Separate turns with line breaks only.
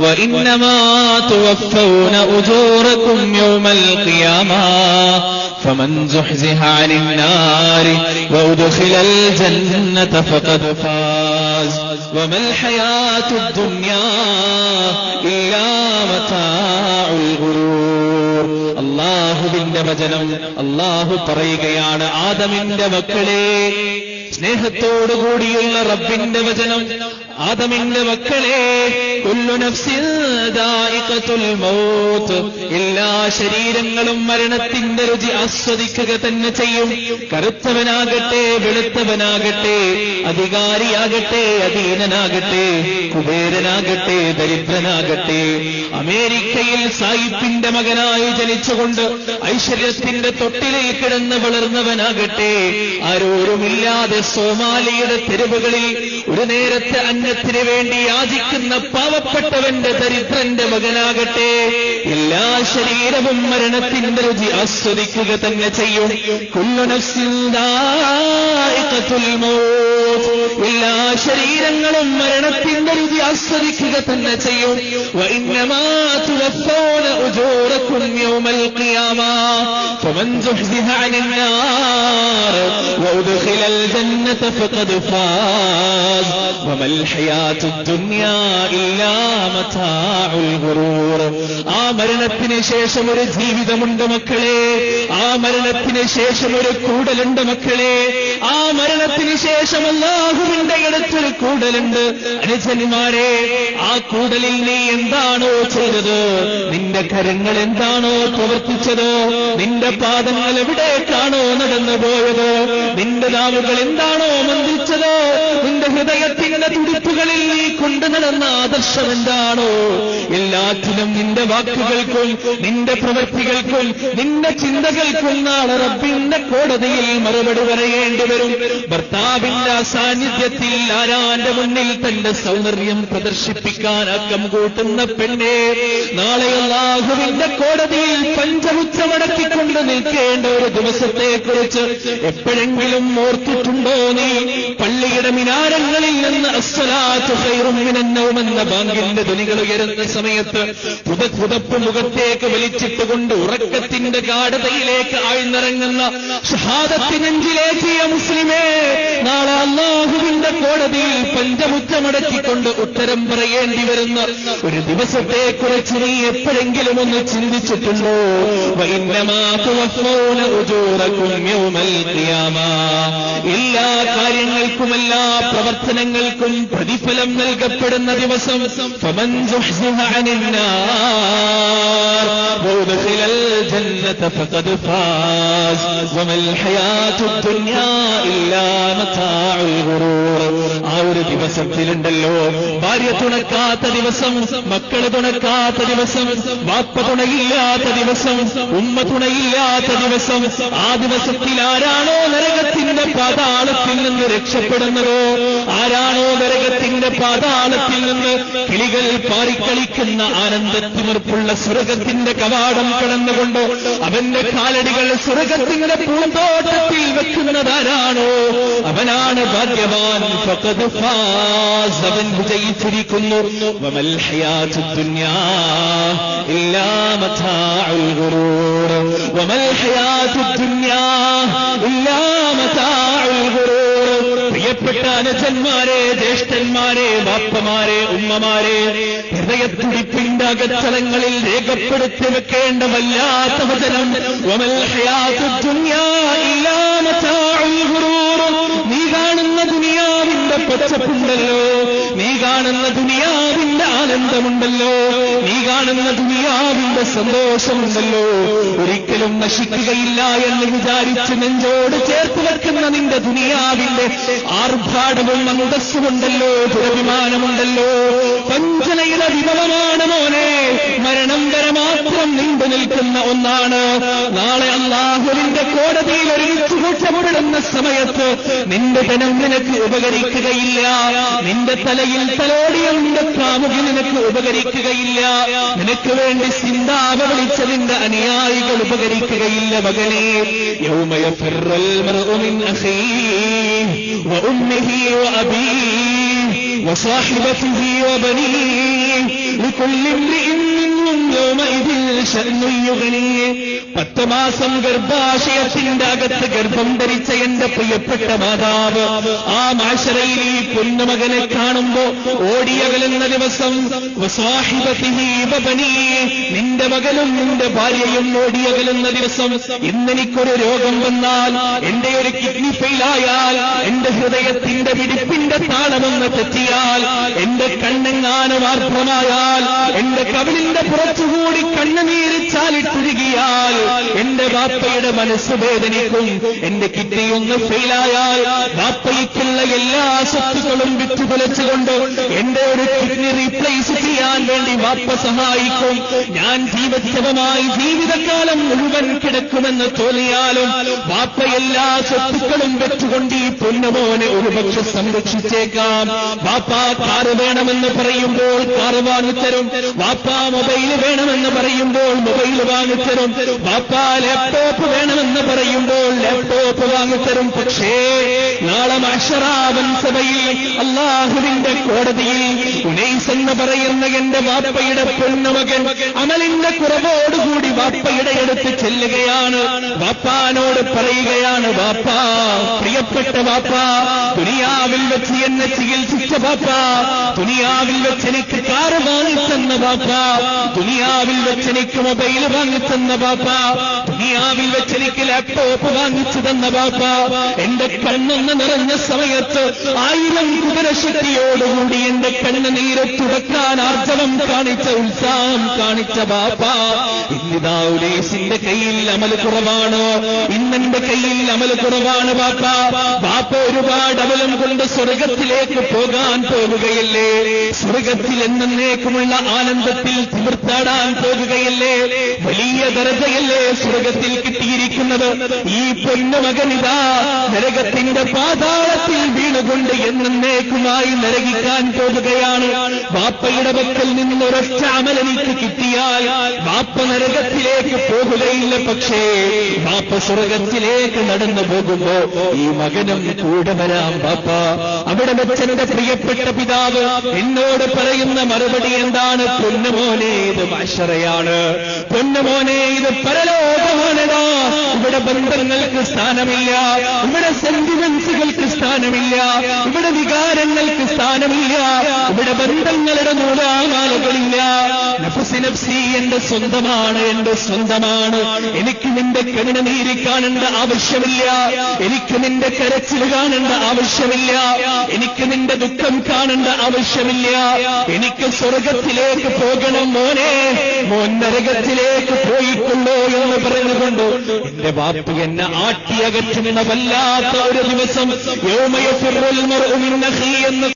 وإنما توفون أجوركم يوم القيامة فمن زحزح عن النار وأدخل الجنة فقد فاز وما الحياة الدنيا إلا متاع الغرور അള്ളാഹുവിന്റെ വചനം അള്ളാഹു പറയുകയാണ് ആദമിന്റെ മക്കളെ സ്നേഹത്തോടുകൂടിയുള്ള റബ്ബിന്റെ വചനം ആദമിന്റെ മക്കളെ കുല്ലു നഫ്സിൻ ദായിഖത്തുൽ മൗത്ത് എല്ലാ ശരീരങ്ങളും മരണത്തിന്റെ രുചി ആസ്വദിക്കുക തന്നെ ചെയ്യും. കറുത്തവനാകട്ടെ വെളുത്തവനാകട്ടെ അധികാരിയാകട്ടെ അധീനനാകട്ടെ കുബേരനാകട്ടെ ദരിദ്രനാകട്ടെ. അമേരിക്കയിൽ സായിപ്പിന്റെ മകനായി ജനിച്ചുകൊണ്ട് ഐശ്വര്യത്തിന്റെ തൊട്ടിലിൽ കിടന്ന് വളർന്നവനാകട്ടെ. ആരോരുമില്ലാതെ സോമാലിയുടെ തെരുവുകളിൽ ഒരു നേരത്തെ അന്നത്തിന് വേണ്ടി യാചിക്കുന്ന പാവപ്പെട്ടവന്റെ ദരിദ്രന്റെ മകനാകട്ടെ എല്ലാ ശരീരവും മരണത്തിന്റെ രുചി ആസ്വദിക്കുക തന്നെ ചെയ്യും കുല്ലു നഫ്സിൻ ദായിഖത്തുൽ മൗത്ത്. എല്ലാ ശരീരങ്ങളും മരണത്തിന്റെ രുചി ആസ്വദിക്കുക തന്നെ ചെയ്യും وإنما توفون أجوركم يوم القيامة فمن زحزح عن النار وأدخل الجنة فقد فاز وما الحياة الدنيا إلا متاع الغرور ആ മരണത്തിന് ശേഷം ഒരു ജീവിതമുണ്ട് മക്കളെ. ആ മരണത്തിന് ശേഷം ഒരു കൂടലുണ്ട് മക്കളെ. ആ മരണത്തിന് ശേഷം അല്ലാഹുവിന്റെ അടുത്തൊരു കൂടലുണ്ട്. അനുജന്മാരെ ആ കൂടലിൽ നീ എന്താണോ ചെയ്തത്? നിന്റെ കരങ്ങൾ എന്താണോ പ്രവർത്തിച്ചത്? നിന്റെ പാദങ്ങൾ എവിടേക്കാണോ നടന്നു പോയത് നിന്റെ നാവുകൾ എന്താണോ മന്ദിച്ചത് ഹൃദയത്തിന്റെ തുടിപ്പുകളിൽ നീ കൊണ്ടു നടന്ന ആദർശം എന്താണോ? എല്ലാത്തിനും നിന്റെ വാക്കുകൾക്കും നിന്റെ പ്രവൃത്തികൾക്കും നിന്റെ ചിന്തകൾക്കും നാളെ റബ്ബിന്റെ കോടതിയിൽ മറുപടി പറയേണ്ടി വരും. ഭർത്താവിന്റെ സാന്നിധ്യത്തിൽ ആരാന്റെ മുന്നിൽ തന്റെ സൗന്ദര്യം പ്രദർശിപ്പിക്കാൻ അക്കം കൂട്ടുന്ന പെണ്ണെ നാളെ അള്ളാഹുവിന്റെ കോടതിയിൽ പഞ്ചമുച്ചമടക്കിക്കൊണ്ട് നിൽക്കേണ്ട ഒരു ദിവസത്തെക്കുറിച്ച് എപ്പോഴെങ്കിലും ഓർത്തിട്ടുണ്ടോ നീ? പള്ളിയുടെ മിനാരങ്ങളിൽ നിന്ന് എന്ന ബാങ്കിന്റെ ധ്വനികൾ ഉയരുന്ന സമയത്ത് പുതപ്പുതപ്പ് മുഖത്തേക്ക് വലിച്ചിട്ടുകൊണ്ട് ഉറക്കത്തിന്റെ ഗാഠതയിലേക്ക് ആഴ്ന്നിറങ്ങുന്ന ഷഹാദത്തിനെഞ്ചിലേക്കിയ മുസ്ലിമേ നാളെ അള്ളാഹുവിന്റെ കോടതിയിൽ പഞ്ചമുറ്റമടക്കിക്കൊണ്ട് ഉത്തരം പറയേണ്ടി വരുന്ന ഒരു ദിവസത്തെ കുറിച്ച് നീ എപ്പോഴെങ്കിലും ഒന്ന് ചിന്തിച്ചിട്ടുണ്ടോ? എല്ലാ കാര്യങ്ങൾക്കും എല്ലാ പ്രവർത്തനങ്ങൾക്കും പ്രതിഫലം നൽകപ്പെടുന്ന ദിവസം. ആ ഒരു ദിവസത്തിലുണ്ടല്ലോ. ഭാര്യ തുണക്കാത്ത ദിവസം മക്കൾ തുണക്കാത്ത ദിവസം വാപ്പ തുണയില്ലാത്ത ദിവസം ഉമ്മ തുണയില്ലാത്ത ദിവസം. ആ ദിവസത്തിൽ ആരാണോ നരകത്തിന്റെ പാതാളത്തിൽ നിന്ന് രക്ഷപ്പെടുന്നതോ ആരാണോ നരകത്തിന്റെ പാതാളത്തിൽ നിന്ന് കിളികൾ പാറിക്കളിക്കുന്ന ആനന്ദത്തിമിർപ്പുള്ള സ്വർഗത്തിന്റെ കവാടം കടന്നുകൊണ്ട് അവന്റെ കാലടികൾ സ്വർഗത്തിന്റെ പൂന്തോട്ടത്തിൽ വെക്കുന്നതാരാണോ? അവനാണ് ഭാഗ്യവാൻ. അവൻ വിജയിച്ചിരിക്കുന്നു. വമൽ പ്രിയപ്പെട്ട ജ്യേഷ്ഠന്മാരെ ബാപ്പമാരെ ഉമ്മമാരെ ഹൃദയത്തുടിപ്പിന്റെ അകത്തലങ്ങളിൽ രേഖപ്പെടുത്തി വെക്കേണ്ട വല്ലാത്ത വചനം. നീ കാണുന്ന ദുനിയാവിന്റെ പച്ചപ്പുണ്ടല്ലോ. കാണുന്ന ദുനിയാവിന്റെ ആനന്ദമുണ്ടല്ലോ. നീ കാണുന്ന ദുനിയാവിന്റെ സന്തോഷമുണ്ടല്ലോ. ഒരിക്കലും നശിക്കുകയില്ല എന്ന് വിചാരിച്ച് നെഞ്ചോട് ചേർത്ത് വെക്കുന്ന നിന്റെ ദുനിയാവിന്റെ ആർഭാടവും അന്തസ്സുമുണ്ടല്ലോ ദുരഭിമാനമുണ്ടല്ലോ. പഞ്ചനയുടെ വിഭവമാണ് മോനെ. മരണം വരെ മാത്രം നീണ്ടു നിൽക്കുന്ന ഒന്നാണ്. നാളെ അള്ളാഹുവിന്റെ കോടതിയിൽ ഒരുമിച്ച് കൂട്ടമുടുന്ന സമയത്ത് നിന്റെ ധനം നിനക്ക് ഉപകരിക്കുകയില്ല. നിന്റെ തലയിൽ തലോടിയ നിന്റെ കാമുകി നിനക്ക് ഉപകരിക്കുകയില്ല നിനക്ക് വേണ്ടി സിന്താപ വിളിച്ച നിന്റെ അനുയായികൾ ഉപകരിക്കുകയില്ല മകനെ യൗമയ ഫിറൽ മർഉ മിൻ അഖീഹി വഉമ്മിഹി വഅബീഹി وصاحبته وبنيه لكل امرئ പത്ത് മാസം ഗർഭാശയത്തിന്റെ അകത്ത് ഗർഭം ധരിച്ച എന്റെ പ്രിയപ്പെട്ട മാതാവ് ആ മാശരയിൽ ഈ പൊന്നുമകനെ കാണുമ്പോ ഓടിയകലുന്ന ദിവസം. നിന്റെ മകനും നിന്റെ ഭാര്യയും ഓടിയകലുന്ന ദിവസം ഇന്നെനിക്കൊരു രോഗം വന്നാൽ എന്റെ ഒരു കിഡ്നി ഫെയിലായാൽ ഹൃദയത്തിന്റെ പിടിപ്പിന്റെ താളമെന്ന് തെറ്റിയാൽ എന്റെ കണ്ണെങ്ങാനും അർത്ഥമായാൽ എന്റെ കവിളിന്റെ പുറത്തുകൂടി കണ്ണുനീര് ചാലിട്ടുരുകിയാൽ എന്റെ വാപ്പയുടെ മനസ്സ് വേദനിക്കും. എന്റെ കിഡ്നി ഒന്ന് ഫെയിലായാൽ വാപ്പയ്ക്കുള്ള എല്ലാ സ്വത്തുക്കളും വിറ്റുപുലച്ചുകൊണ്ട് എന്റെ ഒരു കിഡ്നി റീപ്ലേസ് ചെയ്യാൻ വേണ്ടി വാപ്പ സഹായിക്കും. ഞാൻ ജീവജീവമായി ജീവിതകാലം മുഴുവൻ കിടക്കുമെന്ന് തോന്നിയാലും വാപ്പ എല്ലാ സ്വത്തുക്കളും വെച്ചുകൊണ്ട് ഈ പൊന്നുമോനെ ഒരുപക്ഷെ സംരക്ഷിച്ചേക്കാം. വാപ്പാ കാറ് വേണമെന്ന് പറയുമ്പോൾ കാറ് വാങ്ങിത്തരും. വാപ്പാ മൊബൈൽ വേണമെന്ന് പറയുമ്പോൾ മൊബൈൽ വാങ്ങിത്തരും. വാപ്പാ ലാപ്ടോപ്പ് വേണമെന്ന് പറയുമ്പോൾ ലാപ്ടോപ്പ് വാങ്ങിത്തരും. പക്ഷേ നാളെ സഭയിൽ അള്ളാഹുവിന്റെ കോടതിയിൽ ഉനൈസ് എന്ന് പറയുന്ന എന്റെ വാപ്പയുടെ പൊന്നുമകൻ അമലിന്റെ കുറവോടുകൂടി വാപ്പയുടെ അടുത്ത് ചെല്ലുകയാണ്. വാപ്പാനോട് പറയുകയാണ് വാപ്പാ പ്രിയപ്പെട്ട വാപ്പാ ദുനിയാവിൽ വെച്ച് എന്നെ ചികിത്സിച്ച വാപ്പ ദുനിയാവിൽ വെച്ച് എനിക്ക് കാറ് വാങ്ങിത്തന്ന വാപ്പാ ദുനിയാവിൽ വെച്ച് എനിക്ക് മൊബൈൽ വാങ്ങിത്തന്ന വാപ്പാ ദുനിയാവിൽ വെച്ച് എനിക്ക് ലാപ്ടോപ്പ് വാങ്ങിച്ചു തന്ന വാപ്പാ എന്റെ കണ്ണൊന്ന് നിറഞ്ഞ സമയത്ത് ആയിരം കുതിരശക്തിയോടുകൂടി എന്റെ കണ്ണ് നീര തുടക്കാൻ ആർജവം കാണിച്ച ഉത്സാഹം കാണിച്ച ബാപ്പ ഇന്നിതാ ഉലേസിന്റെ കയ്യിൽ അമൽ കുറവാണ്. ഇന്നെന്റെ കയ്യിൽ അമൽ കുറവാണ് ബാപ്പ. ബാപ്പ ഒരുപാട് അമലം കൊണ്ട് സ്വർഗത്തിലേക്ക് പോകാൻ പോകുകയല്ലേ സ്വർഗത്തിൽ എന്നേക്കുമുള്ള ആനന്ദത്തിൽ തിമിർത്താടാൻ പോകുകയല്ലേ വലിയ ദരജയല്ലേ സ്വർഗത്തിൽ കിട്ടിയിരിക്കുന്നത്? ഈ പൊന്നുമകനിതാ നരകത്തിന്റെ പാതാളത്തിൽ വീണുകൊണ്ട് എന്നേക്കുമായി നരകിക്കാൻ പോകുകയാണ്. ബാപ്പയുടെ പക്കൽ നിന്ന് ഒരൊറ്റ അമലെനിക്ക് കിട്ടിയാൽ ബാപ്പ നരകത്തിലേക്ക് പോകുകയില്ല. പക്ഷേ ബാപ്പ സ്വർഗത്തിലേക്ക് നടന്നു പോകുമ്പോ ഈ മകനും കൂടെ വരാം ബാപ്പ അവിടെ വെച്ചെന്റെ പ്രിയപ്പെട്ട പിതാവ് എന്നോട് പറയുന്ന മറുപടി എന്താണ്? പൊന്നുമോനേത് മാഷറയാണ്. പൊന്നുമോനെ ഇത് പരലോകമാണടാ ഇവിടെ ബന്ധങ്ങൾക്ക് സ്ഥാനമില്ല. ഇവിടെ സെന്റിമെന്റ്സുകൾക്ക് സ്ഥാനമില്ല. ഇവിടെ വികാരങ്ങൾക്ക് സ്ഥാനമില്ല. ഇവിടെ ബന്ധങ്ങളുടെ നൂലാമാലകളില്ല നഫ്സി നഫ്സി എന്റെ സ്വന്തമാണ് എന്റെ സ്വന്തമാണ്. എനിക്ക് നിന്റെ കണ്ണുനീര് കാണേണ്ട ആവശ്യമില്ല. എനിക്ക് നിന്റെ കരച്ചിൽ കാണേണ്ട ആവശ്യമില്ല. എനിക്ക് നിന്റെ ദുഃഖം കാണേണ്ട ആവശ്യമില്ല. എനിക്ക് സ്വർഗത്തിലേക്ക് പോകണം മോനെ. മോൻ നരകത്തിലേക്ക് പോയിട്ടുള്ളോ എന്ന് പറഞ്ഞുകൊണ്ട് എന്റെ വാപ്പ് എന്നെ ആട്ടിയകറ്റുന്ന വല്ലാത്ത ഒരു ദിവസം യോമയ ഫിറുൽ മർഉ മിൻ എന്ന്